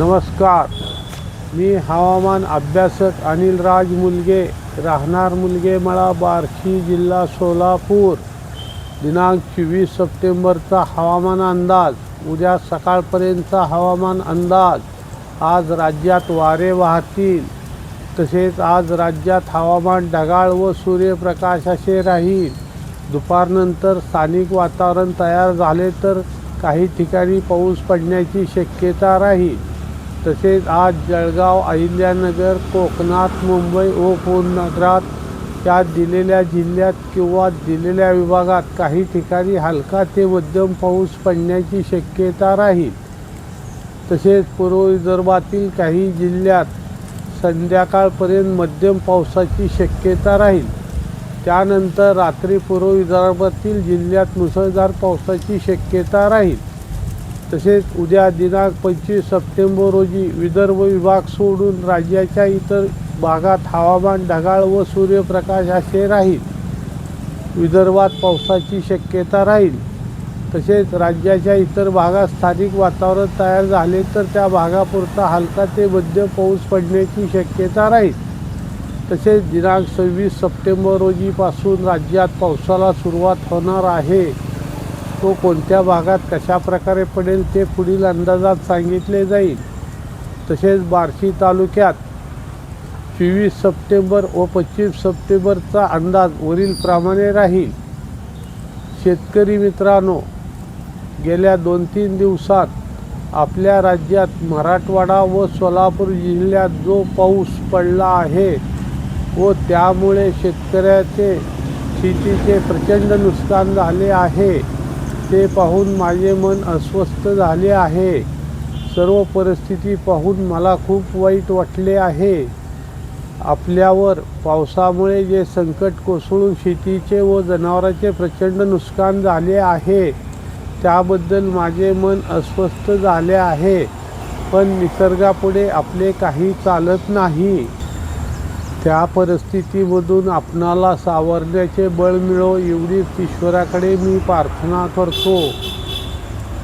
नमस्कार. मी हवामान अभ्यासक अनिल राज मुलगे. राहणार मुलगे मला बार्शी जिल्हा सोलापूर. दिनांक चोवीस सप्टेंबरचा हवामान अंदाज. उद्या सकाळपर्यंतचा हवामान अंदाज. आज राज्यात वारे वाहतील. तसेच आज राज्यात हवामान ढगाळ व सूर्यप्रकाश असे राहील. दुपारनंतर स्थानिक वातावरण तयार झाले तर काही ठिकाणी पाऊस पडण्याची शक्यता राहील. तसेच आज जळगाव अहिल्यानगर कोकणात मुंबई व उपनगरात त्या दिलेल्या जिल्ह्यात किंवा दिलेल्या विभागात काही ठिकाणी हलका ते मध्यम पाऊस पडण्याची शक्यता राहील. तसेच पूर्व विदर्भातील काही जिल्ह्यात संध्याकाळपर्यंत मध्यम पावसाची शक्यता राहील. त्यानंतर रात्री पूर्व विदर्भातील जिल्ह्यात मुसळधार पावसाची शक्यता राहील. तसेच उद्या दिनांक पंचवीस सप्टेंबर रोजी विदर्भ विभाग सोडून राज्याच्या इतर भागात हवामान ढगाळ व सूर्यप्रकाश असे राहील. विदर्भात पावसाची शक्यता राहील. तसेच राज्याच्या इतर भागात स्थानिक वातावरण तयार झाले तर त्या भागापुरता हलका ते मध्यम पाऊस पडण्याची शक्यता राहील. तसेच दिनांक सव्वीस सप्टेंबर रोजीपासून राज्यात पावसाला सुरुवात होणार आहे. तो कोणत्या भागात कशा प्रकारे पडेल ते पुढील अंदाजात सांगितले जाईल. तसेच बार्शी तालुक्यात चोवीस सप्टेंबर व पंचवीस सप्टेंबरचा अंदाज वरीलप्रमाणे राहील. शेतकरी मित्रांनो गेल्या दोन तीन दिवसात आपल्या राज्यात मराठवाडा व सोलापूर जिल्ह्यात जो पाऊस पडला आहे व त्यामुळे शेतकऱ्याचे शेतीचे प्रचंड नुकसान झाले आहे ते पाहून माझे मन अस्वस्थ झाले आहे. सर्व परिस्थिती पाहून मला खूप वाईट वाटले आहे. आपल्यावर पावसामुळे जे संकट कोसळून शेतीचे व जनावरांचे प्रचंड नुकसान झाले आहे त्याबद्दल माझे मन अस्वस्थ झाले आहे. पण निसर्गापुढे आपले काही चालत नाही. त्या परिस्थितीमधून आपणाला सावरण्याचे बळ मिळो एवढीच ईश्वराकडे मी प्रार्थना करतो.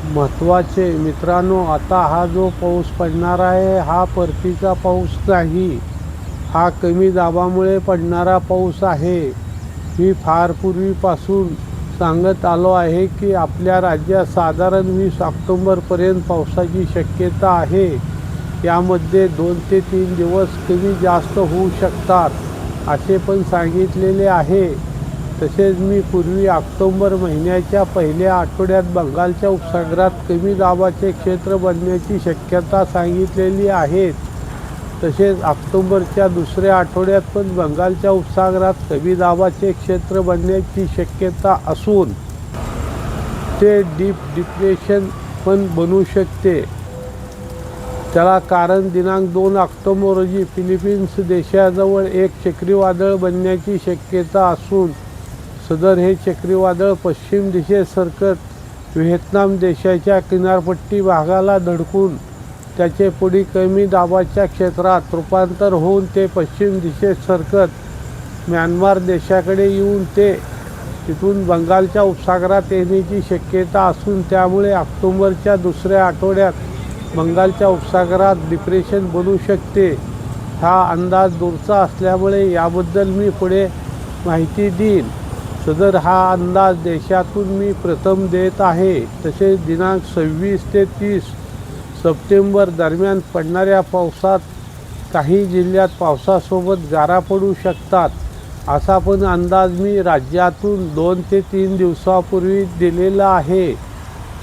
महत्त्वाचे मित्रांनो आता हा जो पाऊस पडणार आहे हा परतीचा पाऊस नाही. हा कमी दाबामुळे पडणारा पाऊस आहे. मी फार पूर्वीपासून सांगत आलो आहे की आपल्या राज्यात साधारण वीस ऑक्टोंबरपर्यंत पावसाची शक्यता आहे. यामध्ये दोन ते तीन दिवस कमी जास्त होऊ शकतात असे पण सांगितलेले आहे. तसेच मी पूर्वी ऑक्टोंबर महिन्याच्या पहिल्या आठवड्यात बंगालच्या उपसागरात कमी दाबाचे क्षेत्र बनण्याची शक्यता सांगितलेली आहे. तसेच ऑक्टोंबरच्या दुसऱ्या आठवड्यात पण बंगालच्या उपसागरात कमी दाबाचे क्षेत्र बनण्याची शक्यता असून ते डीप डिप्रेशन पण बनू शकते. त्याला कारण दिनांक दोन ऑक्टोबर रोजी फिलिपिन्स देशाजवळ एक चक्रीवादळ बनण्याची शक्यता असून सदर हे चक्रीवादळ पश्चिम दिशेत सरकत व्हिएतनाम देशाच्या किनारपट्टी भागाला धडकून त्याचे पुढे कमी दाबाच्या क्षेत्रात रूपांतर होऊन ते पश्चिम दिशेत सरकत म्यानमार देशाकडे येऊन ते तिथून बंगालच्या उपसागरात येण्याची शक्यता असून त्यामुळे ऑक्टोबरच्या दुसऱ्या आठवड्यात बंगालच्या उपसागरात डिप्रेशन बनू शकते. हा अंदाज दूरचा असल्यामुळे याबद्दल मी पुढे माहिती देईन. सदर हा अंदाज देशातून मी प्रथम देत आहे. तसेच दिनांक सव्वीस ते तीस सप्टेंबर दरम्यान पडणाऱ्या पावसात काही जिल्ह्यात पावसासोबत गारा पडू शकतात. असा पण अंदाज मी राज्यातून दोन ते तीन दिवसापूर्वी दिलेला आहे.